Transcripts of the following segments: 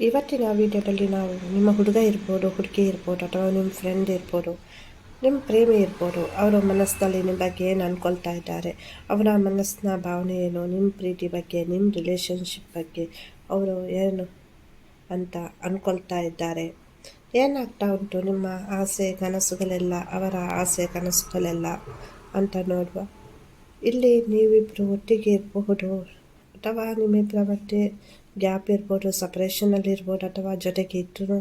ಇವತ್ತಿನ ವಿಡಿಯೋದಲ್ಲಿ ನಾವು ನಿಮ್ಮ ಹುಡುಗ ಇರ್ಬೋದು, ಹುಡುಗಿ ಇರ್ಬೋದು, ಅಥವಾ ನಿಮ್ಮ ಫ್ರೆಂಡ್ ಇರ್ಬೋದು, ನಿಮ್ಮ ಪ್ರೇಮಿ ಇರ್ಬೋದು, ಅವರ ಮನಸ್ಸಿನಲ್ಲಿ ನಿಮ್ಮ ಬಗ್ಗೆ ಏನು ಅಂದ್ಕೊಳ್ತಾ ಇದ್ದಾರೆ, ಅವರ ಮನಸ್ಸಿನ ಭಾವನೆ ಏನು, ನಿಮ್ಮ ಪ್ರೀತಿ ಬಗ್ಗೆ, ನಿಮ್ಮ ರಿಲೇಷನ್ಶಿಪ್ ಬಗ್ಗೆ, ಅವರು ಏನು ಅಂತ ಅಂದ್ಕೊಳ್ತಾ ಇದ್ದಾರೆ. ಏನಾಗ್ತಾ ಉಂಟು ನಿಮ್ಮ ಆಸೆ, ಕನಸುಗಳೆಲ್ಲ, ಅವರ ಆಸೆ, ಕನಸುಗಳೆಲ್ಲ ಅಂತ ನೋಡುವ. ಇಲ್ಲಿ ನೀವಿಬ್ಬರು ಒಟ್ಟಿಗೆ ಇರಬಹುದು, ಅಥವಾ ನಿಮ್ಮಿಬ್ಬರ ಮಧ್ಯೆ ಗ್ಯಾಪ್ ಇರ್ಬೋದು ಸಪ್ರೇಷನಲ್ಲಿ ಇರ್ಬೋದು ಅಥವಾ ಜೊತೆಗೆ ಇದ್ರೂ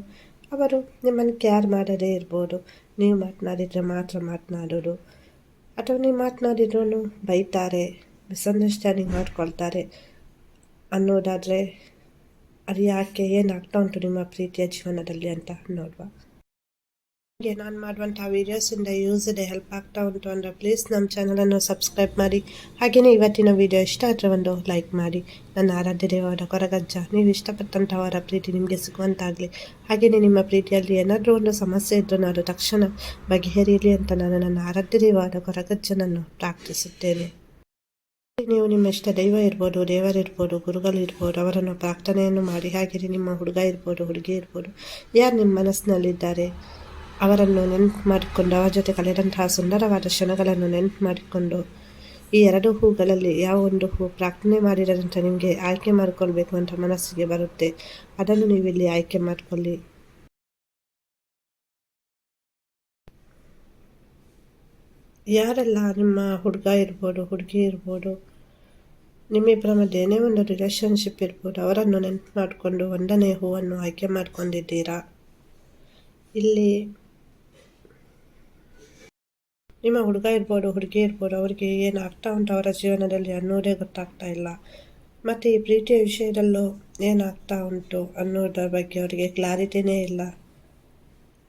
ಅವರು ನಿಮ್ಮನ್ನು ಕೇರ್ ಮಾಡದೇ ಇರ್ಬೋದು. ನೀವು ಮಾತನಾಡಿದರೆ ಮಾತ್ರ ಮಾತನಾಡೋದು ಅಥವಾ ನೀವು ಮಾತನಾಡಿದ್ರೂ ಬೈತಾರೆ ಮಿಸ್ಅಂಡರ್ಸ್ಟ್ಯಾಂಡಿಂಗ್ ಮಾಡ್ಕೊಳ್ತಾರೆ ಅನ್ನೋದಾದರೆ, ಅದು ಯಾಕೆ, ಏನಾಗ್ತಾ ಉಂಟು ನಿಮ್ಮ ಪ್ರೀತಿಯ ಜೀವನದಲ್ಲಿ ಅಂತ ನೋಡುವ. ಹಾಗೆ ನಾನು ಮಾಡುವಂಥ ವೀಡಿಯೋಸಿಂದ ಯೂಸ್ ಇದೆ ಹೆಲ್ಪ್ ಆಗ್ತಾ ಉಂಟು ಅಂದರೆ ಪ್ಲೀಸ್ ನಮ್ಮ ಚಾನಲನ್ನು ಸಬ್ಸ್ಕ್ರೈಬ್ ಮಾಡಿ. ಹಾಗೆಯೇ ಇವತ್ತಿನ ವೀಡಿಯೋ ಇಷ್ಟ ಆದರೆ ಒಂದು ಲೈಕ್ ಮಾಡಿ. ನನ್ನ ಆರಾಧ್ಯ ದೇವರ ಕೊರಗಜ್ಜ. ನೀವು ಇಷ್ಟಪಟ್ಟಂಥವರ ಪ್ರೀತಿ ನಿಮಗೆ ಸಿಗುವಂತಾಗಲಿ. ಹಾಗೆಯೇ ನಿಮ್ಮ ಪ್ರೀತಿಯಲ್ಲಿ ಏನಾದರೂ ಒಂದು ಸಮಸ್ಯೆ ಇದ್ದರೂ ನಾನು ತಕ್ಷಣ ಬಗೆಹರಿಯಲಿ ಅಂತ ನಾನು ನನ್ನ ಆರಾಧ್ಯ ದೇವರ ಕೊರಗಜ್ಜನನ್ನು ಪ್ರಾರ್ಥಿಸುತ್ತೇನೆ. ನೀವು ನಿಮ್ಮ ಇಷ್ಟ ದೈವ ಇರ್ಬೋದು ದೇವರಿರ್ಬೋದು ಗುರುಗಳು ಇರ್ಬೋದು, ಅವರನ್ನು ಪ್ರಾರ್ಥನೆಯನ್ನು ಮಾಡಿ. ಹಾಗೆಯೇ ನಿಮ್ಮ ಹುಡುಗ ಇರ್ಬೋದು, ಹುಡುಗಿ ಇರ್ಬೋದು, ಯಾರು ನಿಮ್ಮ ಮನಸ್ಸಿನಲ್ಲಿದ್ದಾರೆ? ಅವರನ್ನು ನೆನಪು ಮಾಡಿಕೊಂಡು ಅವರ ಜೊತೆ ಕಳೆದಂತಹ ಸುಂದರವಾದ ಕ್ಷಣಗಳನ್ನು ನೆನಪು ಮಾಡಿಕೊಂಡು ಈ ಎರಡು ಹೂಗಳಲ್ಲಿ ಯಾವ ಒಂದು ಹೂ ಪ್ರಾರ್ಥನೆ ಮಾಡಿರೋದಂತ ನಿಮಗೆ ಆಯ್ಕೆ ಮಾಡಿಕೊಳ್ಬೇಕು ಅಂತ ಮನಸ್ಸಿಗೆ ಬರುತ್ತೆ. ಅದನ್ನು ನೀವು ಇಲ್ಲಿ ಆಯ್ಕೆ ಮಾಡಿಕೊಳ್ಳಿ. ಯಾರೆಲ್ಲ ನಿಮ್ಮ ಹುಡುಗ ಇರ್ಬೋದು, ಹುಡುಗಿ ಇರ್ಬೋದು, ನಿಮ್ಮಿಬ್ಬರ ಮಧ್ಯೆ ಏನೇ ಒಂದು ರಿಲೇಷನ್ಶಿಪ್ ಇರ್ಬೋದು, ಅವರನ್ನು ನೆನಪು ಮಾಡಿಕೊಂಡು ಒಂದನೇ ಹೂವನ್ನು ಆಯ್ಕೆ ಮಾಡ್ಕೊಂಡಿದ್ದೀರಾ? ಇಲ್ಲಿ ನಿಮ್ಮ ಹುಡುಗ ಇರ್ಬೋದು, ಹುಡುಗಿ ಇರ್ಬೋದು, ಅವರಿಗೆ ಏನು ಆಗ್ತಾ ಉಂಟು ಅವರ ಜೀವನದಲ್ಲಿ ಅನ್ನೋದೇ ಗೊತ್ತಾಗ್ತಾ ಇಲ್ಲ. ಮತ್ತು ಈ ಪ್ರೀತಿಯ ವಿಷಯದಲ್ಲೂ ಏನಾಗ್ತಾ ಉಂಟು ಅನ್ನೋದರ ಬಗ್ಗೆ ಅವರಿಗೆ ಕ್ಲಾರಿಟಿನೇ ಇಲ್ಲ.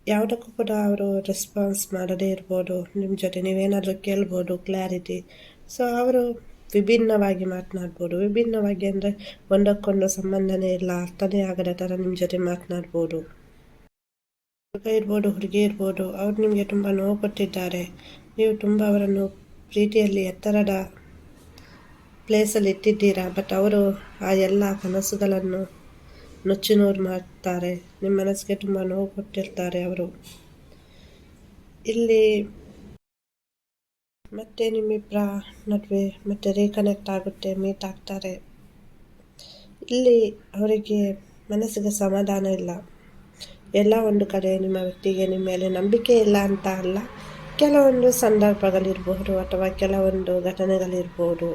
ಯಾವುದಕ್ಕೂ ಕೂಡ ಅವರು ರೆಸ್ಪಾನ್ಸ್ ಮಾಡದೇ ಇರ್ಬೋದು. ನಿಮ್ಮ ಜೊತೆ ನೀವೇನಾದರೂ ಕೇಳ್ಬೋದು ಕ್ಲಾರಿಟಿ ಸೊ ಅವರು ವಿಭಿನ್ನವಾಗಿ ಮಾತನಾಡ್ಬೋದು. ವಿಭಿನ್ನವಾಗಿ ಅಂದರೆ ಒಂದಕ್ಕೊಂದು ಸಂಬಂಧನೇ ಇಲ್ಲ, ಅರ್ಥನೇ ಆಗದ ಥರ ನಿಮ್ಮ ಜೊತೆ ಮಾತನಾಡ್ಬೋದು. ಹುಡುಗ ಇರ್ಬೋದು, ಹುಡುಗಿ ಇರ್ಬೋದು, ಅವ್ರು ನಿಮಗೆ ತುಂಬ ನೋವು ಕೊಟ್ಟಿದ್ದಾರೆ. ನೀವು ತುಂಬ ಅವರನ್ನು ಪ್ರೀತಿಯಲ್ಲಿ ಎತ್ತರದ ಪ್ಲೇಸಲ್ಲಿ ಇಟ್ಟಿದ್ದೀರಾ ಬಟ್ ಅವರು ಆ ಎಲ್ಲ ಕನಸುಗಳನ್ನು ನುಚ್ಚುನೂರು ಮಾಡ್ತಾರೆ. ನಿಮ್ಮ ಮನಸ್ಸಿಗೆ ತುಂಬ ನೋವು ಕೊಟ್ಟಿರ್ತಾರೆ ಅವರು. ಇಲ್ಲಿ ಮತ್ತೆ ನಿಮ್ಮಿಬ್ಬರ ನಡುವೆ ಮತ್ತೆ ರೀಕನೆಕ್ಟ್ ಆಗುತ್ತೆ ಮೀಟ್ ಆಗ್ತಾರೆ. ಇಲ್ಲಿ ಅವರಿಗೆ ಮನಸ್ಸಿಗೆ ಸಮಾಧಾನ ಇಲ್ಲ. ಎಲ್ಲ ಒಂದು ಕಡೆ ನಿಮ್ಮ ವ್ಯಕ್ತಿಗೆ, ನಿಮ್ಮ ಮೇಲೆ ನಂಬಿಕೆ ಇಲ್ಲ ಅಂತ ಅಲ್ಲ. ಕೆಲವೊಂದು ಸಂದರ್ಭಗಳಿರ್ಬೋದು ಅಥವಾ ಕೆಲವೊಂದು ಘಟನೆಗಳಿರ್ಬೋದು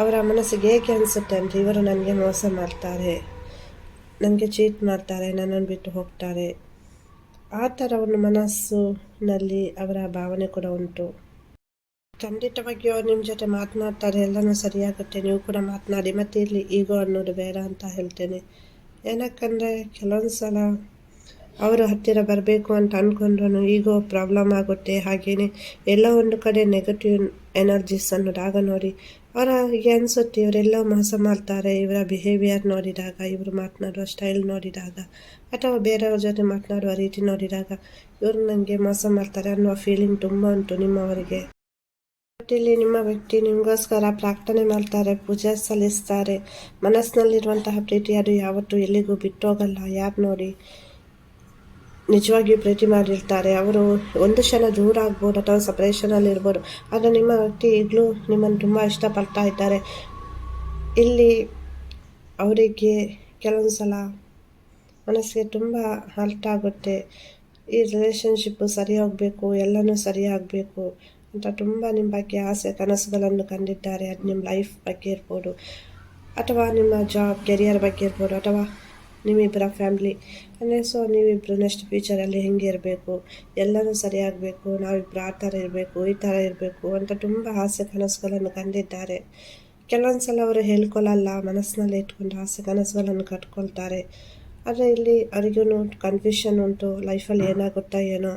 ಅವರ ಮನಸ್ಸಿಗೆ ಏಕೆ ಅನಿಸುತ್ತೆ ಅಂದರೆ ಇವರು ನನಗೆ ಮೋಸ ಮಾಡ್ತಾರೆ, ನನಗೆ ಚೀಟ್ ಮಾಡ್ತಾರೆ, ನನ್ನನ್ನು ಬಿಟ್ಟು ಹೋಗ್ತಾರೆ. ಆ ಥರ ಒಂದು ಮನಸ್ಸಿನಲ್ಲಿ ಅವರ ಭಾವನೆ ಕೂಡ ಉಂಟು. ಖಂಡಿತವಾಗಿ ಅವ್ರು ನಿಮ್ಮ ಜೊತೆ ಮಾತನಾಡ್ತಾರೆ, ಎಲ್ಲನೂ ಸರಿಯಾಗುತ್ತೆ, ನೀವು ಕೂಡ ಮಾತನಾಡಿ, ಮತ್ತೆ ಇಲ್ಲಿ ಈಗೋ ಅನ್ನೋದು ಬೇಡ ಅಂತ ಹೇಳ್ತೇನೆ. ಏನಕ್ಕಂದರೆ ಕೆಲವೊಂದು ಸಲ ಅವರ ಹತ್ತಿರ ಬರಬೇಕು ಅಂತ ಅಂದ್ಕೊಂಡ್ರು ಈಗೋ ಪ್ರಾಬ್ಲಮ್ ಆಗುತ್ತೆ ಹಾಗೆಯೇ ಎಲ್ಲ ಒಂದು ಕಡೆ ನೆಗೆಟಿವ್ ಎನರ್ಜೀಸ್ ಅನ್ನೋದಾಗ ನೋಡಿ, ಅವರ ಅನಿಸುತ್ತೆ, ಇವರೆಲ್ಲ ಮೋಸ ಮಾಡ್ತಾರೆ, ಇವರ ಬಿಹೇವಿಯರ್ ನೋಡಿದಾಗ, ಇವರು ಮಾತನಾಡುವ ಸ್ಟೈಲ್ ನೋಡಿದಾಗ, ಅಥವಾ ಬೇರೆಯವ್ರ ಜೊತೆ ಮಾತನಾಡುವ ರೀತಿ ನೋಡಿದಾಗ, ಇವರು ನನಗೆ ಮೋಸ ಮಾಡ್ತಾರೆ ಅನ್ನೋ ಫೀಲಿಂಗ್ ತುಂಬ ಉಂಟು ನಿಮ್ಮವರಿಗೆ. ಇಲ್ಲಿ ನಿಮ್ಮ ವ್ಯಕ್ತಿ ನಿಮಗೋಸ್ಕರ ಪ್ರಾರ್ಥನೆ ಮಾಡ್ತಾರೆ, ಪೂಜೆ ಸಲ್ಲಿಸ್ತಾರೆ, ಮನಸ್ಸಿನಲ್ಲಿರುವಂತಹ ಪ್ರೀತಿ ಅದು ಯಾವತ್ತೂ ಎಲ್ಲಿಗೂ ಬಿಟ್ಟೋಗಲ್ಲ, ಯಾರು ನೋಡಿ? ನಿಜವಾಗಿಯೂ ಪ್ರೀತಿ ಮಾಡಿರ್ತಾರೆ. ಅವರು ಒಂದು ಕ್ಷಣ ದೂರ ಆಗ್ಬೋದು ಅಥವಾ ಸಪ್ರೇಷನಲ್ಲಿ ಇರ್ಬೋದು. ಆದರೆ ನಿಮ್ಮ ವ್ಯಕ್ತಿ ಈಗಲೂ ನಿಮ್ಮನ್ನು ತುಂಬ ಇಷ್ಟಪಡ್ತಾ ಇದ್ದಾರೆ. ಇಲ್ಲಿ ಅವರಿಗೆ ಕೆಲವೊಂದು ಸಲ ಮನಸ್ಸಿಗೆ ತುಂಬ ಹರ್ಟ್ ಆಗುತ್ತೆ. ಈ ರಿಲೇಷನ್ಶಿಪ್ಪು ಸರಿ ಹೋಗಬೇಕು, ಎಲ್ಲನೂ ಸರಿಯಾಗಬೇಕು ಅಂತ ತುಂಬ ನಿಮ್ಮ ಬಗ್ಗೆ ಆಸೆ, ಕನಸುಗಳನ್ನು ಕಂಡಿದ್ದಾರೆ. ಅದು ನಿಮ್ಮ ಲೈಫ್ ಬಗ್ಗೆ ಇರ್ಬೋದು. ಅಥವಾ ನಿಮ್ಮ ಜಾಬ್ ಕೆರಿಯರ್ ಬಗ್ಗೆ ಇರ್ಬೋದು. ಅಥವಾ ನಿಮ್ಮಿಬ್ಬರ ಫ್ಯಾಮ್ಲಿ ಅಂದರೆ ಸೊ ನೀವಿಬ್ಬರು ನೆಕ್ಸ್ಟ್ ಫ್ಯೂಚರಲ್ಲಿ ಹೆಂಗೆ ಇರಬೇಕು, ಎಲ್ಲನೂ ಸರಿಯಾಗಬೇಕು ನಾವಿಬ್ಬರು ಆ ಥರ ಇರಬೇಕು, ಈ ಥರ ಇರಬೇಕು ಅಂತ ತುಂಬ ಆಸೆ ಕನಸುಗಳನ್ನು ಕಂಡಿದ್ದಾರೆ ಕೆಲವೊಂದು ಸಲ ಅವರು ಹೇಳ್ಕೊಳ್ಳಲ್ಲ ಮನಸ್ಸಿನಲ್ಲಿ ಇಟ್ಕೊಂಡು ಆಸೆ ಕನಸುಗಳನ್ನು ಕಟ್ಕೊಳ್ತಾರೆ. ಆದರೆ ಇಲ್ಲಿ ಅವರಿಗೂ ಕನ್ಫ್ಯೂಷನ್ ಉಂಟು ಲೈಫಲ್ಲಿ ಏನಾಗುತ್ತಾ ಏನೋ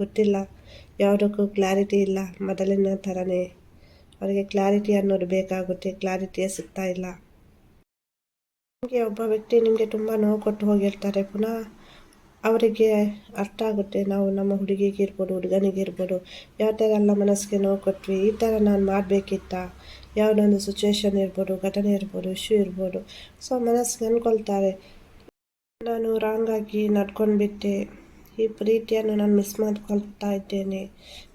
ಗೊತ್ತಿಲ್ಲ. ಯಾವುದಕ್ಕೂ ಕ್ಲಾರಿಟಿ ಇಲ್ಲ, ಮೊದಲಿನ ಥರನೇ. ಅವರಿಗೆ ಕ್ಲಾರಿಟಿ ಅನ್ನೋದು ಬೇಕಾಗುತ್ತೆ ಕ್ಲಾರಿಟಿಯೇ ಸಿಗ್ತಾ ಇಲ್ಲ. ನಿಮಗೆ ಒಬ್ಬ ವ್ಯಕ್ತಿ ನಿಮಗೆ ತುಂಬ ನೋವು ಕೊಟ್ಟು ಹೋಗಿರ್ತಾರೆ. ಪುನಃ ಅವರಿಗೆ ಅರ್ಥ ಆಗುತ್ತೆ, ನಾವು ನಮ್ಮ ಹುಡುಗಿಗೆ ಇರ್ಬೋದು, ಹುಡುಗನಿಗೆ ಯಾವ ಥರ ಎಲ್ಲ ಮನಸ್ಸಿಗೆ ನೋವು ಕೊಟ್ವಿ, ಈ ಥರ ನಾನು ಮಾಡಬೇಕಿತ್ತ? ಯಾವುದೊಂದು ಸಿಚುವೇಶನ್ ಇರ್ಬೋದು, ಘಟನೆ ಇರ್ಬೋದು ಇಶ್ಯೂ ಇರ್ಬೋದು. ಸೊ ಮನಸ್ಸಿಗೆ ಅಂದ್ಕೊಳ್ತಾರೆ, ನಾನು ರಾಂಗಾಗಿ ನಡ್ಕೊಂಡ್ಬಿಟ್ಟೆ ಈ ಪ್ರೀತಿಯನ್ನು ನಾನು ಮಿಸ್ ಮಾಡ್ಕೊಳ್ತಾ ಇದ್ದೇನೆ.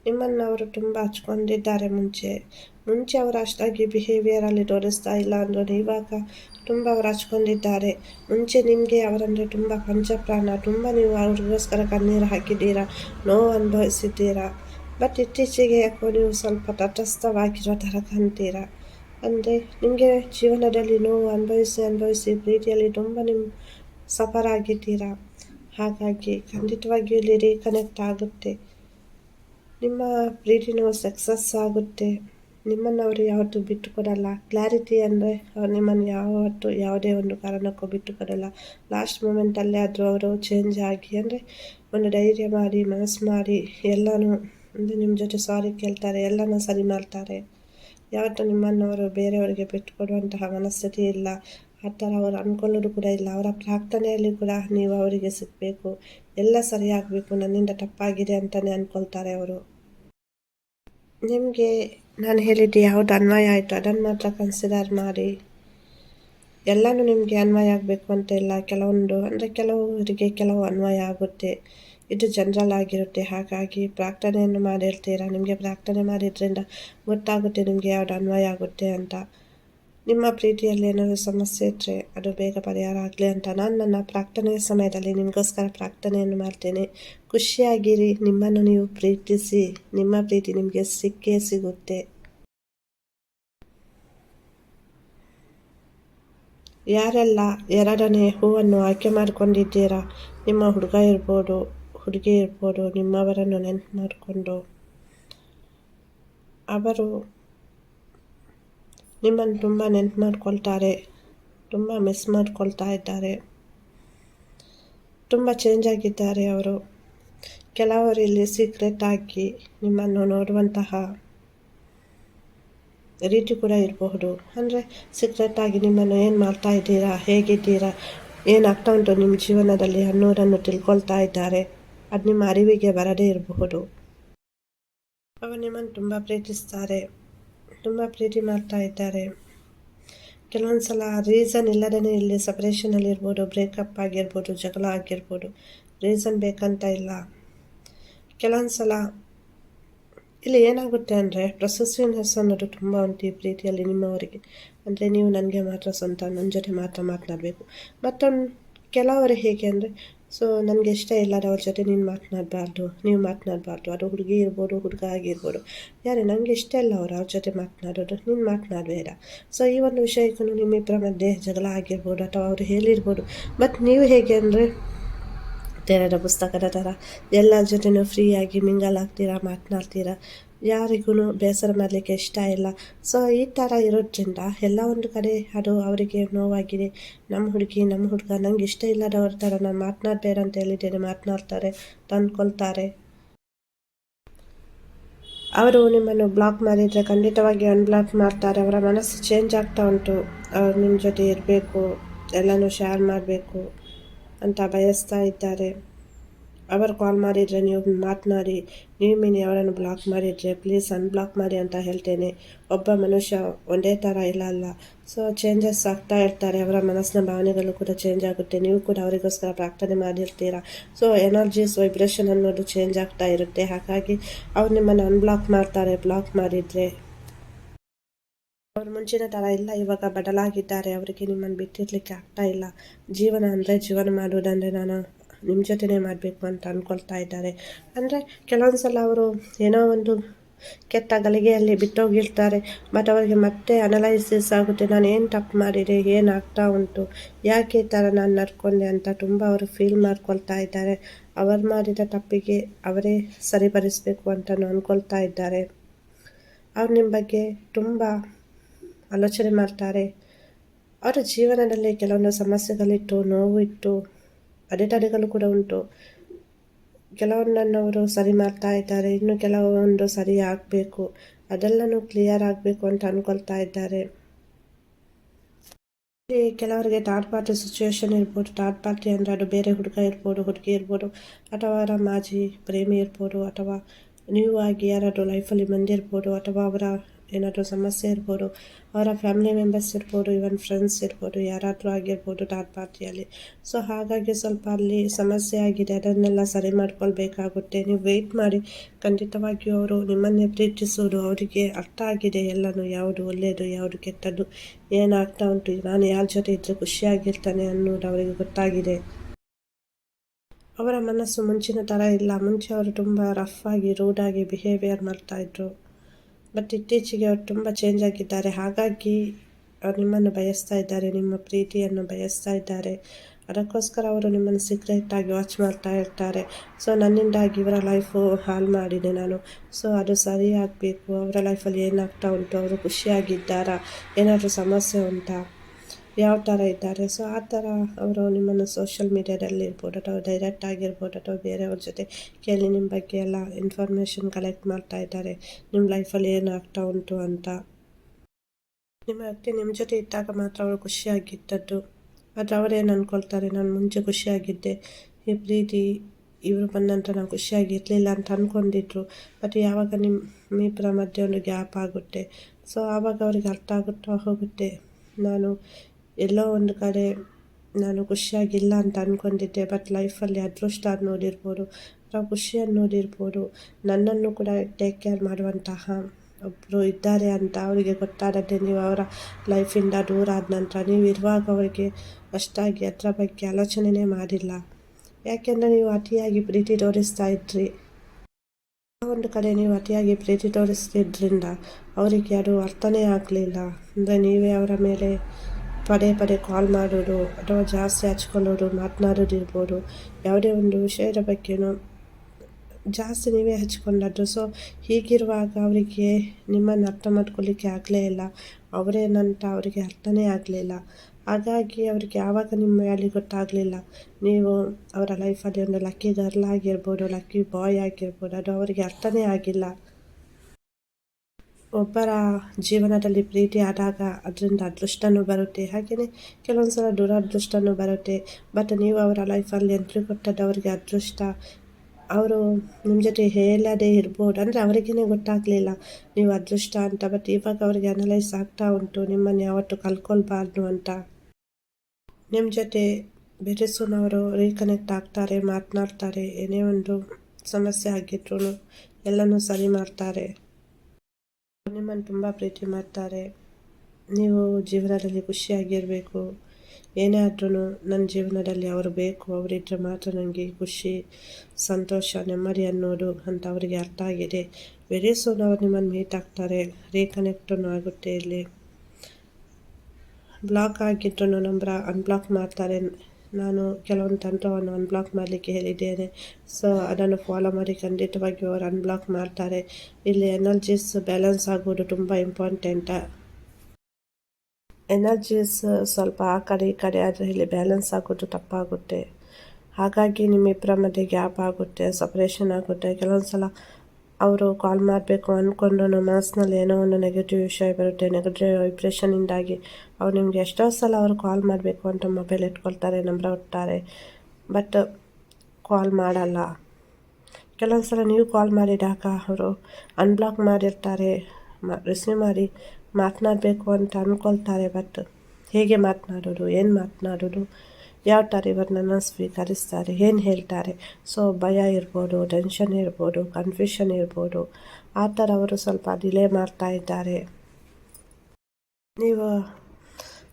ನಿಮ್ಮನ್ನು ಅವರು ತುಂಬ ಹಚ್ಕೊಂಡಿದ್ದಾರೆ ಮುಂಚೆ. ಮುಂಚೆ ಅವರು ಅಷ್ಟಾಗಿ ಬಿಹೇವಿಯರಲ್ಲಿ ತೋರಿಸ್ತಾ ಇಲ್ಲ ಅಂದರೂ ಇವಾಗ ತುಂಬ ಅವರು ಹಚ್ಕೊಂಡಿದ್ದಾರೆ. ಮುಂಚೆ ನಿಮಗೆ ಅವರಂದರೆ ತುಂಬ ಪಂಚಪ್ರಾಣ, ತುಂಬ ನೀವು ಅವ್ರಿಗೋಸ್ಕರ ಕಣ್ಣೀರು ಹಾಕಿದ್ದೀರಾ, ನೋವು ಅನುಭವಿಸಿದ್ದೀರಾ? ಬಟ್ ಇತ್ತೀಚೆಗೆ ಯಾಕೋ ನೀವು ಸ್ವಲ್ಪ ತಟಸ್ಥವಾಗಿರೋ ಥರ ಕಾಣ್ತೀರಾ? ಅಂದರೆ ನಿಮಗೆ ಜೀವನದಲ್ಲಿ ನೋವು ಅನುಭವಿಸಿ ಅನುಭವಿಸಿ ಪ್ರೀತಿಯಲ್ಲಿ ತುಂಬ ನಿಮ್ಮ ಸಫರ್ ಆಗಿದ್ದೀರಾ? ಹಾಗಾಗಿ ಖಂಡಿತವಾಗಿಯೂ ಇಲ್ಲಿ ರೀಕನೆಕ್ಟ್ ಆಗುತ್ತೆ. ನಿಮ್ಮ ಪ್ರೀತಿನೂ ಸಕ್ಸಸ್ ಆಗುತ್ತೆ. ನಿಮ್ಮನ್ನು ಅವರು ಯಾವತ್ತೂ ಬಿಟ್ಟು ಕೊಡಲ್ಲ ಕ್ಲಾರಿಟಿ ಅಂದರೆ ಅವ್ರು ನಿಮ್ಮನ್ನು ಯಾವತ್ತೂ ಯಾವುದೇ ಒಂದು ಕಾರಣಕ್ಕೂ ಬಿಟ್ಟು ಕೊಡಲ್ಲ ಲಾಸ್ಟ್ ಮೂಮೆಂಟಲ್ಲೇ ಆದರೂ ಅವರು ಚೇಂಜ್ ಆಗಿ ಅಂದರೆ ಒಂದು ಧೈರ್ಯ ಮಾಡಿ, ಮನಸ್ಸು ಮಾಡಿ, ಎಲ್ಲನೂ ಅಂದರೆ ನಿಮ್ಮ ಜೊತೆ ಸಾರಿ ಕೇಳ್ತಾರೆ, ಎಲ್ಲನೂ ಸರಿ ಮಾಡ್ತಾರೆ. ಯಾವತ್ತೂ ನಿಮ್ಮನ್ನು ಅವರು ಬೇರೆಯವರಿಗೆ ಬಿಟ್ಟು ಕೊಡುವಂತಹ ಮನಸ್ಥಿತಿ ಇಲ್ಲ. ಆ ಥರ ಅವರು ಅಂದ್ಕೊಳ್ಳೋದು ಕೂಡ ಇಲ್ಲ. ಅವರ ಪ್ರಾರ್ಥನೆಯಲ್ಲಿ ಕೂಡ ನೀವು ಅವರಿಗೆ ಸಿಗಬೇಕು. ಎಲ್ಲ ಸರಿಯಾಗಬೇಕು. ನನ್ನಿಂದ ತಪ್ಪಾಗಿದೆ ಅಂತಲೇ ಅಂದ್ಕೊಳ್ತಾರೆ ಅವರು. ನಿಮಗೆ ನಾನು ಹೇಳಿದ್ದು ಯಾವುದು ಅನ್ವಯ ಆಯಿತು? ಅದನ್ನು ಮಾತ್ರ ಕನ್ಸಿಡರ್ ಮಾಡಿ. ಎಲ್ಲನೂ ನಿಮಗೆ ಅನ್ವಯ ಆಗಬೇಕು ಅಂತ ಇಲ್ಲ. ಕೆಲವೊಂದು, ಅಂದರೆ ಕೆಲವರಿಗೆ ಕೆಲವು ಅನ್ವಯ ಆಗುತ್ತೆ. ಇದು ಜನರಲ್ ಆಗಿರುತ್ತೆ. ಹಾಗಾಗಿ ಪ್ರಾರ್ಥನೆಯನ್ನು ಮಾಡಿರ್ತೀರಾ? ನಿಮಗೆ ಪ್ರಾರ್ಥನೆ ಮಾಡಿದ್ರಿಂದ ಗೊತ್ತಾಗುತ್ತೆ ನಿಮಗೆ ಯಾವುದು ಅನ್ವಯ ಆಗುತ್ತೆ ಅಂತ. ನಿಮ್ಮ ಪ್ರೀತಿಯಲ್ಲಿ ಏನಾದರೂ ಸಮಸ್ಯೆ ಇದ್ದರೆ ಅದು ಬೇಗ ಪರಿಹಾರ ಆಗಲಿ ಅಂತ ನಾನು ನನ್ನ ಪ್ರಾರ್ಥನೆಯ ಸಮಯದಲ್ಲಿ ನಿಮಗೋಸ್ಕರ ಪ್ರಾರ್ಥನೆಯನ್ನು ಮಾಡ್ತೇನೆ. ಖುಷಿಯಾಗಿರಿ. ನಿಮ್ಮನ್ನು ನೀವು ಪ್ರೀತಿಸಿ. ನಿಮ್ಮ ಪ್ರೀತಿ ನಿಮಗೆ ಸಿಕ್ಕೇ ಸಿಗುತ್ತೆ. ಯಾರೆಲ್ಲ ಎರಡನೇ ಹೂವನ್ನು ಆಯ್ಕೆ ಮಾಡಿಕೊಂಡಿದ್ದೀರಾ? ನಿಮ್ಮ ಹುಡುಗ ಇರ್ಬೋದು, ಹುಡುಗಿ ಇರ್ಬೋದು, ನಿಮ್ಮವರನ್ನು ನೆನಪು ಮಾಡಿಕೊಂಡು. ಅವರು ನಿಮ್ಮನ್ನು ತುಂಬ ನೆನ್ಪು ಮಾಡ್ಕೊಳ್ತಾರೆ, ತುಂಬ ಮಿಸ್ ಮಾಡ್ಕೊಳ್ತಾ ಇದ್ದಾರೆ. ತುಂಬ ಚೇಂಜ್ ಆಗಿದ್ದಾರೆ ಅವರು. ಕೆಲವರು ಇಲ್ಲಿ ಸೀಕ್ರೆಟ್ ಆಗಿ ನಿಮ್ಮನ್ನು ನೋಡುವಂತಹ ರೀತಿ ಕೂಡ ಇರಬಹುದು. ಅಂದರೆ ಸೀಕ್ರೆಟ್ ಆಗಿ ನಿಮ್ಮನ್ನು ಏನು ಮಾಡ್ತಾ ಇದ್ದೀರಾ, ಹೇಗಿದ್ದೀರಾ ಏನಾಗ್ತಾ ಉಂಟು ನಿಮ್ಮ ಜೀವನದಲ್ಲಿ ಅನ್ನೋದನ್ನು ತಿಳ್ಕೊಳ್ತಾ ಇದ್ದಾರೆ. ಅದು ನಿಮ್ಮ ಅರಿವಿಗೆ ಬರದೇ ಇರಬಹುದು. ಅವರು ನಿಮ್ಮನ್ನು ತುಂಬ ಪ್ರೀತಿಸ್ತಾರೆ. ತುಂಬ ಪ್ರೀತಿ ಮಾಡ್ತಾ ಇದ್ದಾರೆ. ಕೆಲವೊಂದು ಸಲ ರೀಸನ್ ಇಲ್ಲದೇ ಇಲ್ಲಿ ಸಪ್ರೇಷನಲ್ಲಿ ಇರ್ಬೋದು ಬ್ರೇಕಪ್ ಆಗಿರ್ಬೋದು, ಜಗಳ ಆಗಿರ್ಬೋದು ರೀಸನ್ ಬೇಕಂತ ಇಲ್ಲ. ಕೆಲವೊಂದು ಸಲ ಇಲ್ಲಿ ಏನಾಗುತ್ತೆ ಅಂದರೆ ಪ್ರೊಸೆಸಿವ್ನೆಸ್ ಅನ್ನೋದು ತುಂಬ ಉಂಟು ಈ ಪ್ರೀತಿಯಲ್ಲಿ ನಿಮ್ಮವರಿಗೆ. ಅಂದರೆ ನೀವು ನನಗೆ ಮಾತ್ರ ಸ್ವಂತ ನನ್ನ ಜೊತೆ ಮಾತ್ರ ಮಾತನಾಡಬೇಕು. ಮತ್ತೊಂದು ಕೆಲವರು ಹೇಗೆ ಅಂದರೆ ಸೊ ನನಗೆ ಇಷ್ಟ ಇಲ್ಲ ಅವ್ರ ಜೊತೆ ನೀನು ಮಾತನಾಡಬಾರ್ದು, ನೀವು ಮಾತನಾಡಬಾರ್ದು, ಅದು ಹುಡುಗಿ ಇರ್ಬೋದು, ಹುಡುಗ ಆಗಿರ್ಬೋದು. ಯಾರೇ ನನಗೆ ಇಷ್ಟ ಇಲ್ಲ ಅವರು ಅವ್ರ ಜೊತೆ ಮಾತನಾಡೋದು, ನೀನು ಮಾತನಾಡಬೇಡ ಸೊ ಈ ಒಂದು ವಿಷಯಕ್ಕೂ ನಿಮ್ಮಿಬ್ಬರ ಮಧ್ಯೆ ಜಗಳ ಆಗಿರ್ಬೋದು ಅಥವಾ ಅವರು ಹೇಳಿರ್ಬೋದು. ಬಟ್ ನೀವು ಹೇಗೆ ಅಂದರೆ, ತೆರೆದ ಪುಸ್ತಕದ ಥರ, ಎಲ್ಲರ ಜೊತೆನೂ ಫ್ರೀಯಾಗಿ ಮಿಂಗಲ್ ಆಗ್ತೀರಾ, ಮಾತನಾಡ್ತೀರಾ? ಯಾರಿಗೂ ಬೇಸರ ಮಾಡಲಿಕ್ಕೆ ಇಷ್ಟ ಇಲ್ಲ. ಸೊ ಈ ಥರ ಇರೋದ್ರಿಂದ ಎಲ್ಲ ಒಂದು ಕಡೆ ಅದು ಅವರಿಗೆ ನೋವಾಗಿದೆ. ನಮ್ಮ ಹುಡುಗಿ, ನಮ್ಮ ಹುಡುಗ ನಂಗೆ ಇಷ್ಟ ಇಲ್ಲದವ್ರ ಥರ ನಾನು ಮಾತನಾಡ್ಬೇಡ ಅಂತ ಹೇಳಿದ್ದೇನೆ. ಮಾತನಾಡ್ತಾರೆ, ತಂದ್ಕೊಳ್ತಾರೆ. ಅವರು ನಿಮ್ಮನ್ನು ಬ್ಲಾಕ್ ಮಾಡಿದರೆ ಖಂಡಿತವಾಗಿ ಅನ್ಬ್ಲಾಕ್ ಮಾಡ್ತಾರೆ. ಅವರ ಮನಸ್ಸು ಚೇಂಜ್ ಆಗ್ತಾ ಉಂಟು. ಅವರು ನಿಮ್ಮ ಜೊತೆ ಇರಬೇಕು, ಎಲ್ಲನೂ ಶೇರ್ ಮಾಡಬೇಕು ಅಂತ ಬಯಸ್ತಾ ಇದ್ದಾರೆ. ಅವರು ಕಾಲ್ ಮಾಡಿದರೆ ನೀವು ಮಾತನಾಡಿ, ನೀವು ಮಿನಿ ಅವರನ್ನು ಬ್ಲಾಕ್ ಮಾಡಿದರೆ ಪ್ಲೀಸ್ ಅನ್ಬ್ಲಾಕ್ ಮಾಡಿ ಅಂತ ಹೇಳ್ತೇನೆ. ಒಬ್ಬ ಮನುಷ್ಯ ಒಂದೇ ಥರ ಇಲ್ಲ ಅಲ್ಲ. ಸೊ ಚೇಂಜಸ್ ಆಗ್ತಾ ಇರ್ತಾರೆ. ಅವರ ಮನಸ್ಸಿನ ಭಾವನೆಗಳು ಕೂಡ ಚೇಂಜ್ ಆಗುತ್ತೆ. ನೀವು ಕೂಡ ಅವರಿಗೋಸ್ಕರ ಪ್ರಾರ್ಥನೆ ಮಾಡಿರ್ತೀರ? ಸೊ ಎನರ್ಜೀಸ್ ವೈಬ್ರೇಷನ್ ಅನ್ನೋದು ಚೇಂಜ್ ಆಗ್ತಾ ಇರುತ್ತೆ. ಹಾಗಾಗಿ, ಅವ್ರು ನಿಮ್ಮನ್ನು ಅನ್ಬ್ಲಾಕ್ ಮಾಡ್ತಾರೆ ಬ್ಲಾಕ್ ಮಾಡಿದರೆ. ಅವ್ರು ಮುಂಚಿನ ಥರ ಇಲ್ಲ, ಇವಾಗ ಬದಲಾಗಿದ್ದಾರೆ ಅವರಿಗೆ ನಿಮ್ಮನ್ನು ಬಿಟ್ಟಿರ್ಲಿಕ್ಕೆ ಆಗ್ತಾ ಇಲ್ಲ. ಜೀವನ ಅಂದರೆ ಜೀವನ ಮಾಡುವುದಂದರೆ ನಾನು ನಿಮ್ಮ ಜೊತೆನೇ ಮಾಡಬೇಕು ಅಂತ ಅಂದ್ಕೊಳ್ತಾ ಇದ್ದಾರೆ. ಅಂದರೆ ಕೆಲವೊಂದು ಸಲ ಅವರು ಏನೋ ಒಂದು ಕೆಟ್ಟ ಗಲಿಗೆಯಲ್ಲಿ ಬಿಟ್ಟೋಗಿರ್ತಾರೆ. ಬಟ್ ಅವರಿಗೆ ಮತ್ತೆ ಅನಲೈಸಿಸ್ ಆಗುತ್ತೆ. ನಾನು ಏನು ತಪ್ಪು ಮಾಡಿದೆ? ಏನಾಗ್ತಾ ಉಂಟು? ಯಾಕೆ ಈ ಥರ ನಾನು ನಡ್ಕೊಂಡೆ ಅಂತ ತುಂಬ ಅವರು ಫೀಲ್ ಮಾಡ್ಕೊಳ್ತಾ ಇದ್ದಾರೆ. ಅವರು ಮಾಡಿದ ತಪ್ಪಿಗೆ ಅವರೇ ಸರಿಪಡಿಸಬೇಕು ಅಂತ ಅಂದ್ಕೊಳ್ತಾ ಇದ್ದಾರೆ. ಅವ್ರು ನಿಮ್ಮ ಬಗ್ಗೆ ತುಂಬ ಆಲೋಚನೆ ಮಾಡ್ತಾರೆ. ಅವರ ಜೀವನದಲ್ಲಿ ಕೆಲವೊಂದು ಸಮಸ್ಯೆಗಳಿತ್ತು ನೋವು ಇತ್ತು ಅಡೆತಡೆಗಳು ಕೂಡ ಉಂಟು. ಕೆಲವೊಂದನ್ನು ಅವರು ಸರಿ ಮಾಡ್ತಾ ಇದ್ದಾರೆ, ಇನ್ನು ಕೆಲವೊಂದು ಸರಿ ಆಗಬೇಕು. ಅದೆಲ್ಲನೂ ಕ್ಲಿಯರ್ ಆಗಬೇಕು ಅಂತ ಅಂದ್ಕೊಳ್ತಾ ಇದ್ದಾರೆ. ಕೆಲವರಿಗೆ ಥರ್ಡ್ ಪಾರ್ಟಿ ಸಿಚುವೇಶನ್ ಇರ್ಬೋದು. ಥರ್ಡ್ ಪಾರ್ಟಿ ಅಂದರೆ ಅದು ಬೇರೆ ಹುಡುಗ ಇರ್ಬೋದು, ಹುಡುಗಿ ಇರ್ಬೋದು, ಅಥವಾ ಅವರ ಮಾಜಿ ಪ್ರೇಮಿ ಇರ್ಬೋದು, ಅಥವಾ ನೀವು ಆಗಿ ಯಾರಾದರೂ ಲೈಫಲ್ಲಿ ಬಂದಿರ್ಬೋದು, ಅಥವಾ ಅವರ ಏನಾದರೂ ಸಮಸ್ಯೆ ಇರ್ಬೋದು, ಅವರ ಫ್ಯಾಮಿಲಿ ಮೆಂಬರ್ಸ್ ಇರ್ಬೋದು ಇವನ್ ಫ್ರೆಂಡ್ಸ್ ಇರ್ಬೋದು, ಯಾರಾದರೂ ಆಗಿರ್ಬೋದು ಥರ್ಡ್ ಪಾರ್ಟಿಯಲ್ಲಿ ಸೊ ಹಾಗಾಗಿ ಸ್ವಲ್ಪ ಅಲ್ಲಿ ಸಮಸ್ಯೆ ಆಗಿದೆ. ಅದನ್ನೆಲ್ಲ ಸರಿ ಮಾಡ್ಕೊಳ್ಬೇಕಾಗುತ್ತೆ. ನೀವು ವೆಯ್ಟ್ ಮಾಡಿ. ಖಂಡಿತವಾಗಿಯೂ ಅವರು ನಿಮ್ಮನ್ನೇ ಪ್ರೀತಿಸೋದು, ಅವರಿಗೆ ಅರ್ಥ ಆಗಿದೆ ಎಲ್ಲನೂ, ಯಾವುದು ಒಳ್ಳೆಯದು ಯಾವುದು ಕೆಟ್ಟದ್ದು ಏನಾಗ್ತಾ ಉಂಟು, ನಾನು ಯಾರ ಜೊತೆ ಇದ್ದರೆ ಖುಷಿಯಾಗಿರ್ತಾನೆ ಅನ್ನೋದು ಅವರಿಗೆ ಗೊತ್ತಾಗಿದೆ. ಅವರ ಮನಸ್ಸು ಮುಂಚಿನ ಥರ ಇಲ್ಲ. ಮುಂಚೆ ಅವರು ತುಂಬ ರಫ್ ಆಗಿ ರೂಡಾಗಿ ಬಿಹೇವಿಯರ್ ಮಾಡ್ತಾಯಿದ್ರು ಬಟ್ ಇತ್ತೀಚೆಗೆ ಅವರು ತುಂಬ ಚೇಂಜ್ ಆಗಿದ್ದಾರೆ. ಹಾಗಾಗಿ ಅವ್ರು ನಿಮ್ಮನ್ನು ಬಯಸ್ತಾ ಇದ್ದಾರೆ, ನಿಮ್ಮ ಪ್ರೀತಿಯನ್ನು ಬಯಸ್ತಾ ಇದ್ದಾರೆ. ಅದಕ್ಕೋಸ್ಕರ ಅವರು ನಿಮ್ಮನ್ನು ಸೀಕ್ರೆಟಾಗಿ ವಾಚ್ ಮಾಡ್ತಾ ಇರ್ತಾರೆ. ಸೊ ನನ್ನಿಂದಾಗಿ ಇವರ ಲೈಫು ಹಾಲ್ ಮಾಡಿದೆ ನಾನು. ಸೊ ಅದು ಸರಿಯಾಗಬೇಕು. ಅವರ ಲೈಫಲ್ಲಿ ಏನಾಗ್ತಾ ಉಂಟು? ಅವರು ಖುಷಿಯಾಗಿದ್ದಾರಾ? ಏನಾದರೂ ಸಮಸ್ಯೆ ಉಂಟಾ? ಯಾವ ಥರ ಇದ್ದಾರೆ? ಸೊ ಆ ಥರ ಅವರು ನಿಮ್ಮನ್ನು ಸೋಷಿಯಲ್ ಮೀಡ್ಯಾದಲ್ಲಿ ಇರ್ಬೋದು ಅಥವಾ ಡೈರೆಕ್ಟ್ ಆಗಿರ್ಬೋದು ಅಥವಾ ಬೇರೆಯವ್ರ ಜೊತೆ ಕೇಳಿ ನಿಮ್ಮ ಬಗ್ಗೆ ಎಲ್ಲ ಇನ್ಫಾರ್ಮೇಷನ್ ಕಲೆಕ್ಟ್ ಮಾಡ್ತಾ ಇದ್ದಾರೆ. ನಿಮ್ಮ ಲೈಫಲ್ಲಿ ಏನಾಗ್ತಾ ಉಂಟು ಅಂತ. ನಿಮ್ಮ ವ್ಯಕ್ತಿ ನಿಮ್ಮ ಜೊತೆ ಇದ್ದಾಗ ಮಾತ್ರ ಅವರು ಖುಷಿಯಾಗಿದ್ದದ್ದು. ಆದರೆ ಅವರೇನು ಅಂದ್ಕೊಳ್ತಾರೆ ನಾನು ಮುಂಚೆ ಖುಷಿಯಾಗಿದ್ದೆ. ಈ ಪ್ರೀತಿ ಇವರು ಬಂದಂತ ನಾನು ಖುಷಿಯಾಗಿರಲಿಲ್ಲ ಅಂತ ಅಂದ್ಕೊಂಡಿದ್ರು ಬಟ್ ಯಾವಾಗ ನಿಮ್ಮ ಇಬ್ಬರ ಮಧ್ಯೆ ಒಂದು ಗ್ಯಾಪ್ ಆಗುತ್ತೆ. ಸೊ ಆವಾಗ ಅವ್ರಿಗೆ ಅರ್ಥ ಆಗುತ್ತಾ ಹೋಗುತ್ತೆ. ನಾನು ಎಲ್ಲೋ ಒಂದು ಕಡೆ ನಾನು ಖುಷಿಯಾಗಿಲ್ಲ ಅಂತ ಅಂದ್ಕೊಂಡಿದ್ದೆ ಬಟ್ ಲೈಫಲ್ಲಿ ಅದೃಷ್ಟ ಅನ್ನೋದಿರ್ಬೋದು ಅಥವಾ ಖುಷಿ ಅನ್ನೋದಿರ್ಬೋದು ನನ್ನನ್ನು ಕೂಡ ಟೇಕ್ ಕೇರ್ ಮಾಡುವಂತಹ ಒಬ್ಬರು ಇದ್ದಾರೆ ಅಂತ ಅವರಿಗೆ ಗೊತ್ತಾದದ್ದೇ ನೀವು ಅವರ ಲೈಫಿಂದ ದೂರ ಆದ ನಂತರ, ನೀವು ಇರುವಾಗ ಅವರಿಗೆ ಅಷ್ಟಾಗಿ ಅದರ ಬಗ್ಗೆ ಆಲೋಚನೆನೇ ಮಾಡಿಲ್ಲ. ಯಾಕೆಂದರೆ ನೀವು ಅತಿಯಾಗಿ ಪ್ರೀತಿ ತೋರಿಸ್ತಾ ಇದ್ರಿ. ಒಂದು ಕಡೆ ನೀವು ಅತಿಯಾಗಿ ಪ್ರೀತಿ ತೋರಿಸ್ತಿದ್ರಿಂದ ಅವರಿಗೆ ಅದು ಅರ್ಥನೇ ಆಗಲಿಲ್ಲ. ಅಂದರೆ ನೀವೇ ಅವರ ಮೇಲೆ ಪದೇ ಪದೇ ಕಾಲ್ ಮಾಡೋದು ಅಥವಾ ಜಾಸ್ತಿ ಹಚ್ಕೊಳ್ಳೋದು ಮಾತನಾಡೋದು ಇರ್ಬೋದು ಯಾವುದೇ ಒಂದು ವಿಷಯದ ಬಗ್ಗೆಯೂ ಜಾಸ್ತಿ ನೀವೇ ಹಚ್ಕೊಂಡದ್ದು ಸೊ ಹೀಗಿರುವಾಗ ಅವರಿಗೆ ನಿಮ್ಮನ್ನು ಅರ್ಥ ಮಾಡ್ಕೊಳ್ಳಿಕ್ಕೆ ಆಗಲೇ ಇಲ್ಲ. ಅವರೇನಂತ ಅವರಿಗೆ ಅರ್ಥನೇ ಆಗಲಿಲ್ಲ ಹಾಗಾಗಿ ಅವರಿಗೆ ಯಾವಾಗ ನಿಮ್ಮ ವ್ಯಾಲ್ಯೂ ಗೊತ್ತಾಗಲಿಲ್ಲ. ನೀವು ಅವರ ಲೈಫಲ್ಲಿ ಒಂದು ಲಕ್ಕಿ ಗರ್ಲ್ ಆಗಿರ್ಬೋದು ಲಕ್ಕಿ ಬಾಯ್ ಆಗಿರ್ಬೋದು, ಅದು ಅವರಿಗೆ ಅರ್ಥನೇ ಆಗಿಲ್ಲ. ಒಬ್ಬರ ಜೀವನದಲ್ಲಿ ಪ್ರೀತಿ ಆದಾಗ ಅದರಿಂದ ಅದೃಷ್ಟನೂ ಬರುತ್ತೆ. ಹಾಗೆಯೇ ಕೆಲವೊಂದು ಸಲ ದುರದೃಷ್ಟನೂ ಬರುತ್ತೆ. ಬಟ್ ನೀವು ಅವರ ಲೈಫಲ್ಲಿ ಎಂಟ್ರಿ ಕೊಟ್ಟದ್ದು ಅವರಿಗೆ ಅದೃಷ್ಟ, ಅವರು ನಿಮ್ಮ ಜೊತೆ ಹೇಳದೇ ಇರ್ಬೋದು. ಅಂದರೆ ಅವರಿಗೇ ಗೊತ್ತಾಗಲಿಲ್ಲ, ನೀವು ಅದೃಷ್ಟ ಅಂತ. ಬಟ್ ಇವಾಗ ಅವರಿಗೆ ಅನಲೈಸ್ ಆಗ್ತಾ ಉಂಟು, ನಿಮ್ಮನ್ನು ಯಾವತ್ತು ಕಲ್ಕೊಳ್ಬಾರ್ದು ಅಂತ. ನಿಮ್ಮ ಜೊತೆ ಬೆರೆಸೋನವರು ರೀಕನೆಕ್ಟ್ ಆಗ್ತಾರೆ, ಮಾತನಾಡ್ತಾರೆ, ಏನೇ ಒಂದು ಸಮಸ್ಯೆ ಆಗಿದ್ರು ಎಲ್ಲನೂ ಸರಿ ಮಾಡ್ತಾರೆ. ನಿಮ್ಮನ್ನು ತುಂಬ ಪ್ರೀತಿ ಮಾಡ್ತಾರೆ. ನೀವು ಜೀವನದಲ್ಲಿ ಖುಷಿಯಾಗಿರಬೇಕು. ಏನೇ ಆದ್ರೂ ನನ್ನ ಜೀವನದಲ್ಲಿ ಅವರು ಬೇಕು ಅವರಿದ್ದರೆ ಮಾತ್ರ ನನಗೆ ಖುಷಿ, ಸಂತೋಷ, ನೆಮ್ಮದಿ ಅನ್ನೋದು ಅಂತ ಅವರಿಗೆ ಅರ್ಥ ಆಗಿದೆ. ವೆರಿ ಸೂನ್ ಅವರು ನಿಮ್ಮನ್ನು ಮೀಟ್ ಆಗ್ತಾರೆ. ರೀಕನೆಕ್ಟನ್ನು ಆಗುತ್ತೆ ಇಲ್ಲಿ. ಬ್ಲಾಕ್ ಆಗಿದ್ರು ನಂಬರ ಅನ್ಬ್ಲಾಕ್ ಮಾಡ್ತಾರೆ. ನಾನು ಕೆಲವೊಂದು ತಂತ್ರವನ್ನು ಅನ್ಬ್ಲಾಕ್ ಮಾಡಲಿಕ್ಕೆ ಹೇಳಿದ್ದೇನೆ. ಸೊ ಅದನ್ನು ಫಾಲೋ ಮಾಡಿ ಖಂಡಿತವಾಗಿ ಅವರು ಅನ್ಬ್ಲಾಕ್ ಮಾಡ್ತಾರೆ. ಇಲ್ಲಿ ಎನರ್ಜೀಸ್ ಬ್ಯಾಲೆನ್ಸ್ ಆಗೋದು ತುಂಬ ಇಂಪಾರ್ಟೆಂಟ ಎನರ್ಜೀಸ್ ಸ್ವಲ್ಪ ಆ ಕಡೆ ಈ ಕಡೆ ಆದರೆ ಇಲ್ಲಿ ಬ್ಯಾಲೆನ್ಸ್ ಆಗೋದು ತಪ್ಪಾಗುತ್ತೆ. ಹಾಗಾಗಿ ನಿಮ್ಮಿಬ್ಬರ ಮಧ್ಯೆ ಗ್ಯಾಪ್ ಆಗುತ್ತೆ ಸಪ್ರೇಷನ್ ಆಗುತ್ತೆ. ಕೆಲವೊಂದು ಸಲ ಅವರು ಕಾಲ್ ಮಾಡಬೇಕು ಅಂದ್ಕೊಂಡು ಮನಸ್ಸಿನಲ್ಲಿ ಏನೋ ಒಂದು ನೆಗೆಟಿವ್ ವಿಷಯ ಬರುತ್ತೆ ನೆಗೆಟಿವ್ ವೈಬ್ರೇಷನಿಂದಾಗಿ ಅವ್ರು ನಿಮಗೆ ಎಷ್ಟೋ ಸಲ ಅವರು ಕಾಲ್ ಮಾಡಬೇಕು ಅಂತ ಮೊಬೈಲ್ ಇಟ್ಕೊಳ್ತಾರೆ ನಂಬರ್ ಕೊಡ್ತಾರೆ ಬಟ್ ಕಾಲ್ ಮಾಡಲ್ಲ. ಕೆಲವೊಂದು ಸಲ ನೀವು ಕಾಲ್ ಮಾಡಿದಾಗ ಅವರು ಅನ್ಬ್ಲಾಕ್ ಮಾಡಿರ್ತಾರೆ ರಿಸೀವ್ ಮಾಡಿ ಮಾತನಾಡಬೇಕು ಅಂತ ಅಂದ್ಕೊಳ್ತಾರೆ ಬಟ್ ಹೇಗೆ ಮಾತನಾಡೋದು, ಏನು ಮಾತನಾಡೋದು? ಯಾವ ಥರ ಇವ್ರನ್ನ ಸ್ವೀಕರಿಸ್ತಾರೆ, ಏನು ಹೇಳ್ತಾರೆ? ಸೊ ಭಯ ಇರ್ಬೋದು ಟೆನ್ಷನ್ ಇರ್ಬೋದು ಕನ್ಫ್ಯೂಷನ್ ಇರ್ಬೋದು. ಆ ಥರ ಅವರು ಸ್ವಲ್ಪ ಡಿಲೇ ಮಾಡ್ತಾ ಇದ್ದಾರೆ. ನೀವು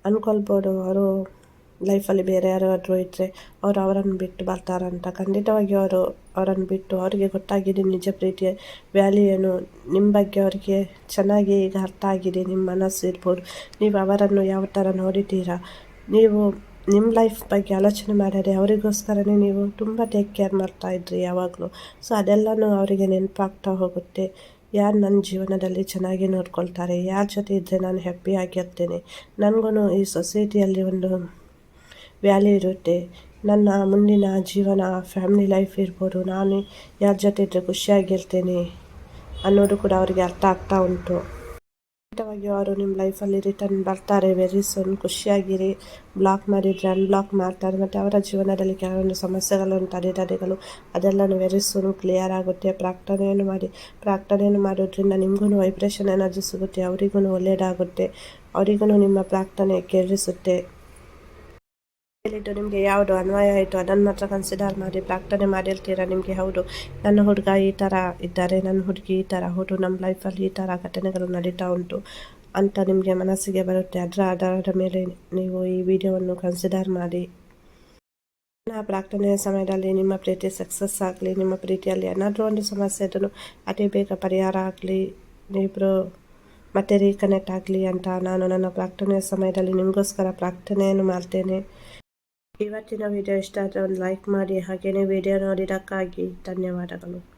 ಅಂದ್ಕೊಳ್ಬೋದು ಅವರು ಲೈಫಲ್ಲಿ ಬೇರೆ ಯಾರಾದರೂ ಇದ್ದರೆ ಅವರು ಅವರನ್ನು ಬಿಟ್ಟು ಬರ್ತಾರಂತ. ಖಂಡಿತವಾಗಿ ಅವರು ಅವರನ್ನು ಬಿಟ್ಟು ಅವರಿಗೆ ಗೊತ್ತಾಗಿದೆ ನಿಜ ಪ್ರೀತಿಯ ವ್ಯಾಲ್ಯೂ ಏನು. ನಿಮ್ಮ ಬಗ್ಗೆ ಅವರಿಗೆ ಚೆನ್ನಾಗಿ ಈಗ ಅರ್ಥ ಆಗಿದೆ, ನಿಮ್ಮ ಮನಸ್ಸು ಇರ್ಬೋದು. ನೀವು ಅವರನ್ನು ಯಾವ ಥರ ನೋಡಿದ್ದೀರಾ? ನೀವು ನಿಮ್ಮ ಲೈಫ್ ಬಗ್ಗೆ ಆಲೋಚನೆ ಮಾಡಿದ್ರೆ ಅವರಿಗೋಸ್ಕರನೇ ನೀವು ತುಂಬ ಟೇಕ್ ಕೇರ್ ಮಾಡ್ತಾ ಮಾಡ್ತಾಯಿದ್ರಿ ಯಾವಾಗಲೂ. ಸೊ ಅದೆಲ್ಲನೂ ಅವರಿಗೆ ನೆನಪಾಗ್ತಾ ಹೋಗುತ್ತೆ. ಯಾರು ನನ್ನ ಜೀವನದಲ್ಲಿ ಚೆನ್ನಾಗಿ ನೋಡ್ಕೊಳ್ತಾರೆ? ಯಾರ ಜೊತೆ ಇದ್ದರೆ ನಾನು ಹ್ಯಾಪಿ ಆಗಿರ್ತೇನೆ ನನಗೂ ಈ ಸೊಸೈಟಿಯಲ್ಲಿ ಒಂದು ವ್ಯಾಲ್ಯೂ ಇರುತ್ತೆ. ನನ್ನ ಮುಂದಿನ ಜೀವನ ಫ್ಯಾಮಿಲಿ ಲೈಫ್ ಇರ್ಬೋದು. ನಾನು ಯಾರ ಜೊತೆ ಇದ್ದರೆ ಖುಷಿಯಾಗಿರ್ತೇನೆ ಅನ್ನೋದು ಕೂಡ ಅವರಿಗೆ ಅರ್ಥ ಆಗ್ತಾ ಉಂಟು. ಖಂಡಿತವಾಗಿಯೂ ಅವರು ನಿಮ್ಮ ಲೈಫಲ್ಲಿ ರಿಟರ್ನ್ ಬರ್ತಾರೆ. ವೆರಿ ಸೂನ್ ಖುಷಿಯಾಗಿರಿ. ಬ್ಲಾಕ್ ಮಾಡಿದರೆ ಅನ್ಬ್ಲಾಕ್ ಮಾಡ್ತಾರೆ. ಮತ್ತು ಅವರ ಜೀವನದಲ್ಲಿ ಕೆಲವೊಂದು ಸಮಸ್ಯೆಗಳು ತಡೆತಡೆಗಳು ಅದೆಲ್ಲನೂ ವೆರಿ ಸೂನ್ ಕ್ಲಿಯರ್ ಆಗುತ್ತೆ. ಪ್ರಾರ್ಥನೆಯನ್ನು ಮಾಡಿ, ಪ್ರಾರ್ಥನೆಯನ್ನು ಮಾಡೋದ್ರಿಂದ ನಿಮಗೂ ವೈಬ್ರೇಷನ್ ಎನರ್ಜಿ ಸಿಗುತ್ತೆ. ಅವರಿಗೂ ಒಳ್ಳೆಯದಾಗುತ್ತೆ ಅವರಿಗೂ ನಿಮ್ಮ ಪ್ರಾರ್ಥನೆ ಕೇಳಿಸುತ್ತೆ. ಹೇಳಿದ್ದು ನಿಮಗೆ ಯಾವುದು ಅನ್ವಯ ಆಯಿತು? ಅದನ್ನು ಮಾತ್ರ ಕನ್ಸಿಡರ್ ಮಾಡಿ, ಪ್ರಾರ್ಥನೆ ಮಾಡಿರ್ತೀರಾ ನಿಮಗೆ? ಹೌದು. ನನ್ನ ಹುಡುಗ ಈ ಥರ ಇದ್ದಾರೆ ನನ್ನ ಹುಡುಗಿ ಈ ಥರ ಹೌದು ನಮ್ಮ ಲೈಫಲ್ಲಿ ಈ ಥರ ಘಟನೆಗಳು ನಡೀತಾ ಉಂಟು ಅಂತ ನಿಮಗೆ ಮನಸ್ಸಿಗೆ ಬರುತ್ತೆ. ಅದರ ಆಧಾರದ ಮೇಲೆ ನೀವು ಈ ವಿಡಿಯೋವನ್ನು ಕನ್ಸಿಡರ್ ಮಾಡಿ. ಆ ಪ್ರಾರ್ಥನೆಯ ಸಮಯದಲ್ಲಿ ನಿಮ್ಮ ಪ್ರೀತಿ ಸಕ್ಸಸ್ ಆಗಲಿ, ನಿಮ್ಮ ಪ್ರೀತಿಯಲ್ಲಿ ಏನಾದರೂ ಒಂದು ಸಮಸ್ಯೆ ಇದ್ದರೂ ಅತಿ ಬೇಗ ಪರಿಹಾರ ಆಗಲಿ ನೀವು ಮತ್ತೆ ರೀಕನೆಕ್ಟ್ ಆಗಲಿ ಅಂತ ನಾನು ನನ್ನ ಪ್ರಾರ್ಥನೆಯ ಸಮಯದಲ್ಲಿ ನಿಮಗೋಸ್ಕರ ಪ್ರಾರ್ಥನೆಯನ್ನು ಮಾಡ್ತೇನೆ. ಇವತ್ತಿನ ವಿಡಿಯೋ ಇಷ್ಟ ಆದರೆ ಒಂದು ಲೈಕ್ ಮಾಡಿ ಹಾಗೆಯೇ ವಿಡಿಯೋ ನೋಡಿದ್ದಕ್ಕಾಗಿ ಧನ್ಯವಾದಗಳು.